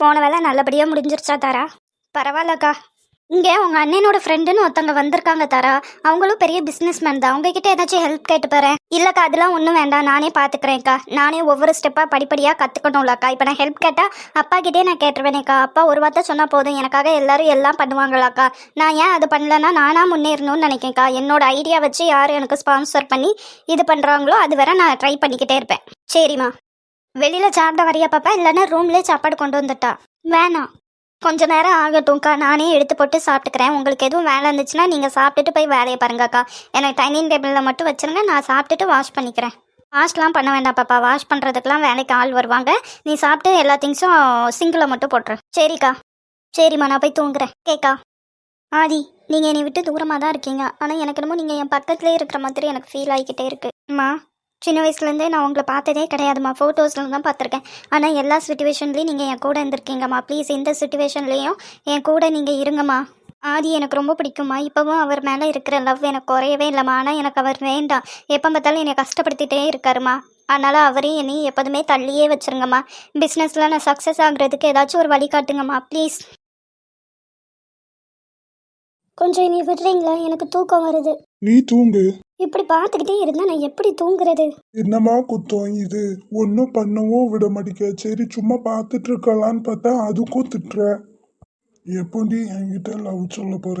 போன வேலை நல்லபடியாக முடிஞ்சிருச்சா தாரா? பரவாயில்லக்கா. இங்கே உங்கள் அண்ணனோட ஃப்ரெண்டுன்னு ஒருத்தவங்க வந்திருக்காங்க தாரா. அவங்களும் பெரிய பிஸ்னஸ் மேன் தான். உங்ககிட்ட ஏதாச்சும் ஹெல்ப் கேட்டு போகிறேன் இல்லைக்கா அதெல்லாம் ஒன்றும் வேண்டாம். நானே பார்த்துக்கிறேன்க்கா நானே ஒவ்வொரு ஸ்டெப்பாக படிப்படியாக கற்றுக்கணும்லக்கா இப்போ நான் ஹெல்ப் கேட்டால் அப்பா கிட்டே நான் கேட்டுருவேனேக்கா. அப்பா ஒரு வார்த்தை சொன்னால் போதும். எனக்காக எல்லாரும் எல்லாம் பண்ணுவாங்களாக்கா. நான் ஏன் அது பண்ணலன்னா நானாக முன்னேறணும்னு நினைக்கேன்க்கா. என்னோட ஐடியா வச்சு யார் எனக்கு ஸ்பான்சர் பண்ணி இது பண்ணுறாங்களோ அது வரை நான் ட்ரை பண்ணிக்கிட்டே இருப்பேன். சரிம்மா. வெளியில் சாப்பிட வரியா பாப்பா? இல்லைன்னா ரூம்லேயே சாப்பாடு கொண்டு வந்துட்டா. வேணாம். கொஞ்ச நேரம் ஆகட்டும்க்கா. நானே எடுத்து போட்டு சாப்பிட்டுக்கிறேன். உங்களுக்கு எதுவும் வேலை இருந்துச்சுன்னா நீங்கள் சாப்பிட்டுட்டு போய் வேலையை பாருங்கக்கா. எனக்கு டைனிங் டேபிளில் மட்டும் வச்சிருங்க. நான் சாப்பிட்டுட்டு வாஷ் பண்ணிக்கிறேன். வாஷ்லாம் பண்ண வேண்டாம் பாப்பா. வாஷ் பண்ணுறதுக்கெலாம் வேலைக்கு ஆள் வருவாங்க. நீ சாப்பிட்டு எல்லா திங்ஸும் சிங்கில் மட்டும் போட்டுரு. சரிக்கா. சரிம்மா நான் போய் தூங்குறேன். கேக்கா. ஆதி நீங்கள் என்னை விட்டு தூரமாக தான் இருக்கீங்க. ஆனால் எனக்கு என்னமோ நீங்கள் என் பக்கத்துலேயே இருக்கிற மாதிரி எனக்கு ஃபீல் ஆகிக்கிட்டே இருக்கு. அம்மா. சின்ன வயசுலேருந்தே நான் உங்களை பார்த்ததே கிடையாதும்மா. ஃபோட்டோஸில் தான் பார்த்துருக்கேன். ஆனால் எல்லா சுச்சுவேஷன்லேயும் நீங்கள் என் கூட இருந்திருக்கீங்கம்மா. ப்ளீஸ் இந்த சுச்சுவேஷன்லேயும் என் கூட நீங்கள் இருங்கம்மா. ஆதி எனக்கு ரொம்ப பிடிக்குமா இப்போவும் அவர் மேலே இருக்கிற லவ் எனக்கு குறையவே இல்லைம்மா. ஆனால் எனக்கு அவர் வேண்டாம். எப்போ பார்த்தாலும் என்னை கஷ்டப்படுத்திட்டே இருக்காருமா அதனால் அவரையும் என்னையும் எப்போதுமே தள்ளியே வச்சுருங்கம்மா. பிஸ்னஸில் நான் சக்ஸஸ் ஆகுறதுக்கு ஏதாச்சும் ஒரு வழி காட்டுங்கம்மா. ப்ளீஸ் கொஞ்சம் இனி விடுறீங்களா? எனக்கு தூக்கம் வருது. நீ தூங்கு. இப்படி பார்த்துக்கிட்டே இருந்தா நான் எப்படி தூங்குறது? என்னம்மா குத்தம் இது? ஒன்றும் பண்ணவும் விட மாட்டேங்க. சரி சும்மா பார்த்துட்டு இருக்கலான்னு பார்த்தா அதுக்கும் திட்டுற. எப்போடி என்கிட்ட லவ் சொல்ல போற?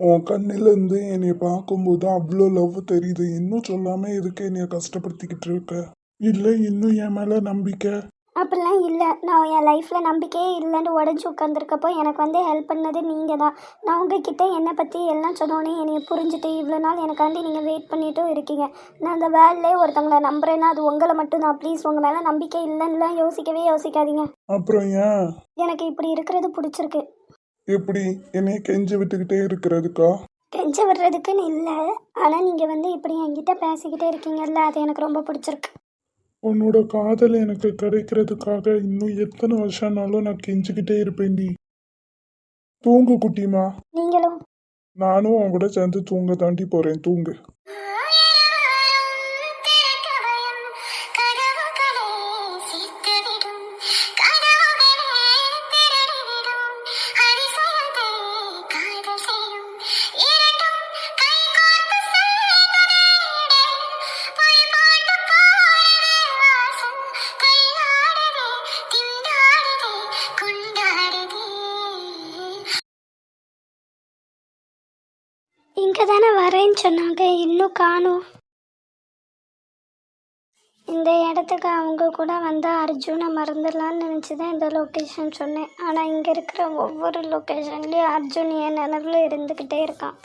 உன் கண்ணில இருந்து என்னைய பார்க்கும்போது அவ்வளோ லவ் தெரியுது. இன்னும் சொல்லாம எதுக்கு என்னைய கஷ்டப்படுத்திக்கிட்டு இருக்க? இல்லை இன்னும் என் மேல நம்பிக்கை? அப்படிலாம் இல்லை. நான் என் லைஃப்பில் நம்பிக்கையே இல்லைன்னு உடஞ்சி உட்காந்துருக்கப்போ எனக்கு வந்து ஹெல்ப் பண்ணது நீங்கள் தான். நான் உங்ககிட்ட என்னை பற்றி எல்லாம் சொன்னோன்னே என்னை புரிஞ்சுட்டு இவ்வளோ நாள் எனக்காண்டி நீங்கள் வெயிட் பண்ணிட்டும் இருக்கீங்க. நான் அந்த வேலையிலே ஒருத்தவங்களை நம்புறேன்னா அது உங்களை மட்டும் தான். ப்ளீஸ் உங்கள் மேலே நம்பிக்கை இல்லைன்னுலாம் யோசிக்கவே யோசிக்காதீங்க. அப்புறம் ஏன்? எனக்கு இப்படி இருக்கிறது பிடிச்சிருக்கு. எப்படி? என்னைய கெஞ்சி விட்டுக்கிட்டே இருக்கிறதுக்கா? கெஞ்ச விடுறதுக்குன்னு இல்லை. ஆனால் நீங்கள் வந்து இப்படி என்கிட்ட பேசிக்கிட்டே இருக்கீங்கல்ல அது எனக்கு ரொம்ப பிடிச்சிருக்கு. உன்னோட காதல் எனக்கு கிடைக்கிறதுக்காக இன்னும் எத்தனை வருஷம்னாலும் நான் கெஞ்சிக்கிட்டே இருப்பேன்டி தூங்கு குட்டிமா. நீங்களும். நானும் உன் கூட சேர்ந்து தூங்க தாண்டி போறேன். தூங்கு. வரேன்னு சொன்னாங்க இன்னும் காணும். இந்த இடத்துக்கு அவங்க கூட வந்து அர்ஜுனை மறந்துடலான்னு நினச்சி தான் இந்த லொக்கேஷன் சொன்னேன். ஆனால் இங்கே இருக்கிற ஒவ்வொரு லொக்கேஷன்லேயும் அர்ஜுன் என் நினைவில் இருந்துக்கிட்டே இருக்கான்.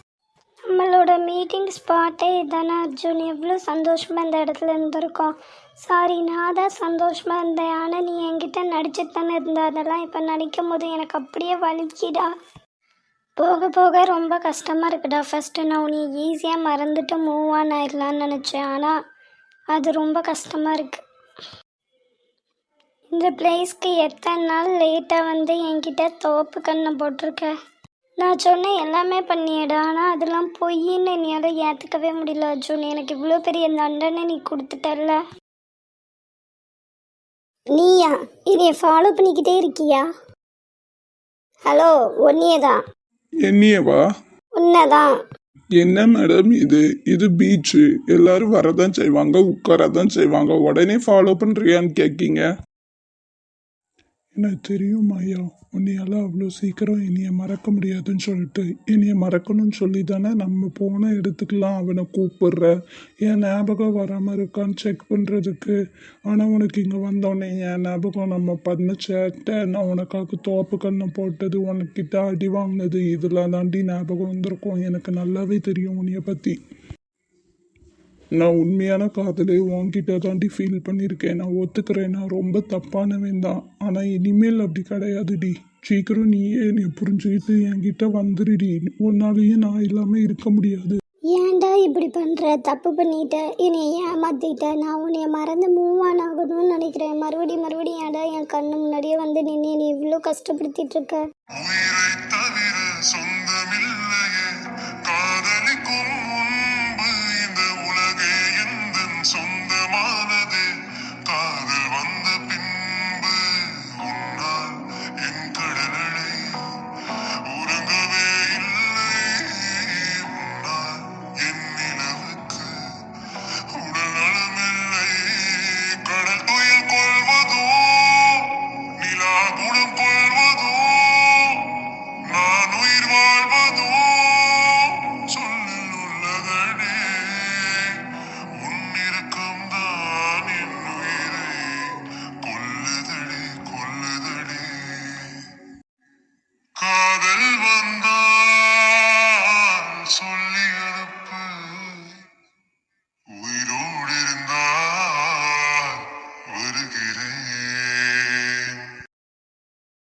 நம்மளோட மீட்டிங் ஸ்பாட்டே இதானே அர்ஜுன். எவ்வளோ சந்தோஷமாக இந்த இடத்துல இருந்திருக்கோம் சாரி நான் தான் சந்தோஷமாக இருந்தேன். ஆனால் நீ என்கிட்ட நடிச்சுட்டு தானே இருந்த. அதெல்லாம் இப்போ நடிக்கும் போது எனக்கு அப்படியே வலிக்கிடா. போக போக ரொம்ப கஷ்டமாக இருக்குடா. ஃபஸ்ட்டு நான் உன்னை ஈஸியாக மறந்துட்டு மூவ் ஆன் ஆயிடலான்னு நினச்சேன். ஆனால் அது ரொம்ப கஷ்டமாக இருக்குது இந்த பிளேஸ்க்கு எத்தனை நாள் லேட்டாக வந்து என்கிட்ட தோப்பு கண்ணை போட்டிருக்க? நான் சொன்ன எல்லாமே பண்ணியடா. ஆனால் அதெல்லாம் பொய்ன்னு என்னால் ஏற்றுக்கவே முடியல அர்ஜுன். எனக்கு இவ்வளோ பெரிய தண்டனை நீ கொடுத்துட்டல்ல. நீயா? இதை ஃபாலோ பண்ணிக்கிட்டே இருக்கியா? ஹலோ ஒன்னியே தான் என்னையவா? உன்னதான். என்ன மேடம் இது? இது பீச்சு எல்லாரும் வரதான் செய்வாங்க உட்காரதான் செய்வாங்க. உடனே ஃபாலோ பண்றியான்னு கேட்கீங்க எனக்கு தெரியும் ஐயா. உன்னையால அவ்வளோ சீக்கிரம் என்னையை மறக்க முடியாதுன்னு சொல்லிட்டு. என்னையை மறக்கணும்னு சொல்லி தானே நம்ம போன இடத்துக்குலாம் அவனை கூப்பிடுற. என் ஞாபகம் வராமல் இருக்கான்னு செக் பண்ணுறதுக்கு ஆனால் உனக்கு இங்கே வந்தோடனே என் ஞாபகம் நம்ம பண்ண சேட்டை நான் உனக்காக தோப்பு கண்ணை போட்டது உனக்கிட்ட அடி வாங்கினது இதெல்லாம் தாண்டி ஞாபகம் வந்திருக்கும். எனக்கு நல்லாவே தெரியும் உன்னைய பற்றி நான் உண்மையான காதலை உன்கிட்ட தாண்டி ஃபீல் பண்ணியிருக்கேன். நான் ஒத்துக்கிறேன். நான் ரொம்ப தப்பானவன் தான். ஆனால் இனிமேல் அப்படி கிடையாதுடி சீக்கிரம் நீயே என்னை புரிஞ்சுக்கிட்டு என்கிட்ட வந்துடுடி உன்னாலேயே நான் இல்லாமல் இருக்க முடியாது. ஏன்டா இப்படி பண்ணுற தப்பு பண்ணிட்ட. என்னை ஏமாத்திட்ட. நான் உன்னைய மறந்து மூவ் ஆன் ஆகணும்னு நினைக்கிறேன். மறுபடியும் மறுபடியும் ஏன்டா என் கண்ணு முன்னாடியே வந்து நின்று நீ இவ்வளோ கஷ்டப்படுத்திட்டு இருக்க?